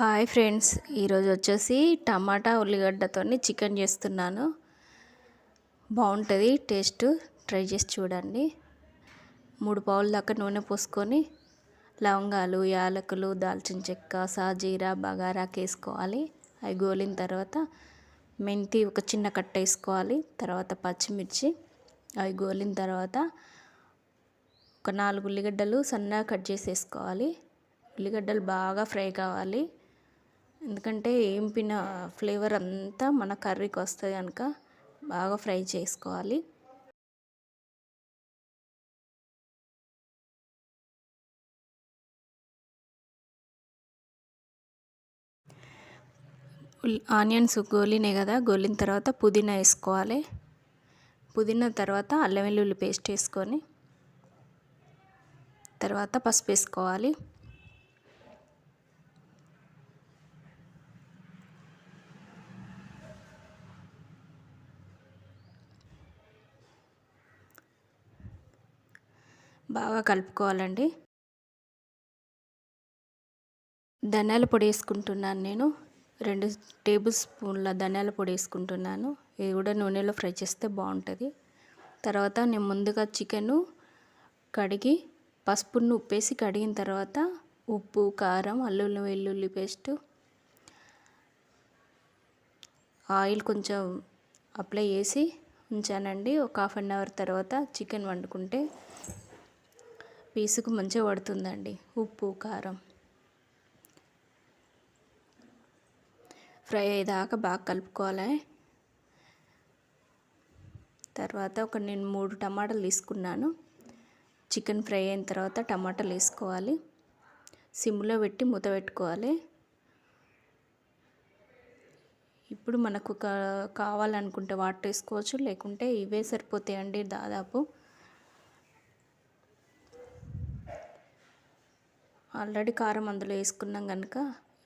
Hi friends ఈరోజు వచ్చేసి టమాటా ఉల్లిగడ్డతో chicken చేస్తున్నాను. బాగుంటుంది టేస్ట్. ట్రై చేసి చూడండి. మూడు పావుల దాకా నూనె పోసుకొని లవంగాలు యాలకులు దాల్చిన చెక్క సాజీరా బగారాకు వేసుకోవాలి అవి గోలిన తర్వాత మెంతి ఒక చిన్న కట్ట వేసుకోవాలి. తర్వాత పచ్చిమిర్చి అవి గోలిన తర్వాత ఒక నాలుగు ఉల్లిగడ్డలు సన్నగా కట్ చేసి వేసుకోవాలి. ఉల్లిగడ్డలు బాగా ఫ్రై కావాలి. ఎందుకంటే ఏంపిన ఫ్లేవర్ అంతా మన కర్రీకి వస్తుంది కనుక బాగా ఫ్రై చేసుకోవాలి. ఆనియన్స్ గోలినాయి కదా గోలిన తర్వాత పుదీనా వేసుకోవాలి. పుదీనా తర్వాత అల్లం వెల్లుల్లి పేస్ట్ వేసుకొని తర్వాత పసుపు వేసుకోవాలి. బాగా కలుపుకోవాలండి. ధనియాల పొడి వేసుకుంటున్నాను నేను. రెండు టేబుల్ స్పూన్ల ధనియాల పొడి వేసుకుంటున్నాను. ఇది కూడా నూనెలో ఫ్రై చేస్తే బాగుంటుంది. తర్వాత నేను ముందుగా చికెను కడిగి పసుపును ఉప్పేసి కడిగిన తర్వాత ఉప్పు కారం అల్లుల్లి వెల్లుల్లి పేస్ట్ ఆయిల్ కొంచెం అప్లై చేసి ఉంచానండి. ఒక హాఫ్ అన్ అవర్ తర్వాత చికెన్ వండుకుంటే పీసుకు మంచిగా పడుతుందండి. ఉప్పు కారం. ఫ్రై అయ్యేదాకా బాగా కలుపుకోవాలి. తర్వాత ఒక నేను మూడు టమాటాలు తీసుకున్నాను. చికెన్ ఫ్రై అయిన తర్వాత టమాటాలు వేసుకోవాలి. సిమ్లో పెట్టి మూత పెట్టుకోవాలి. ఇప్పుడు మనకు కావాలనుకుంటే వాటర్ వేసుకోవచ్చు లేకుంటే ఇవే సరిపోతాయండి దాదాపు. ఆల్రెడీ కారం అందులో వేసుకున్నాం కనుక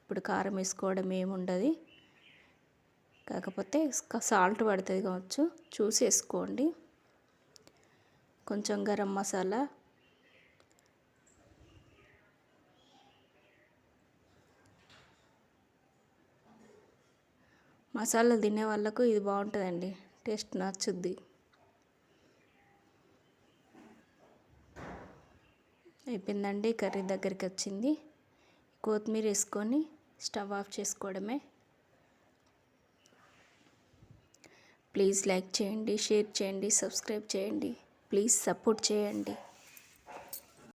ఇప్పుడు కారం వేసుకోవడం ఏముండదు. కాకపోతే సాల్ట్ పడుతుంది కావచ్చు. చూసి వేసుకోండి. కొంచెం గరం మసాలా. మసాలా తినే వాళ్ళకు ఇది బాగుంటుందండి. టేస్ట్ నచ్చుద్ది. అయిపోయిందండి కర్రీ దగ్గరికి వచ్చింది కొత్తిమీర వేసుకొని స్టవ్ ఆఫ్ చేసుకోవడమే. ప్లీజ్ లైక్ చేయండి షేర్ చేయండి సబ్స్క్రైబ్ చేయండి. ప్లీజ్ సపోర్ట్ చేయండి.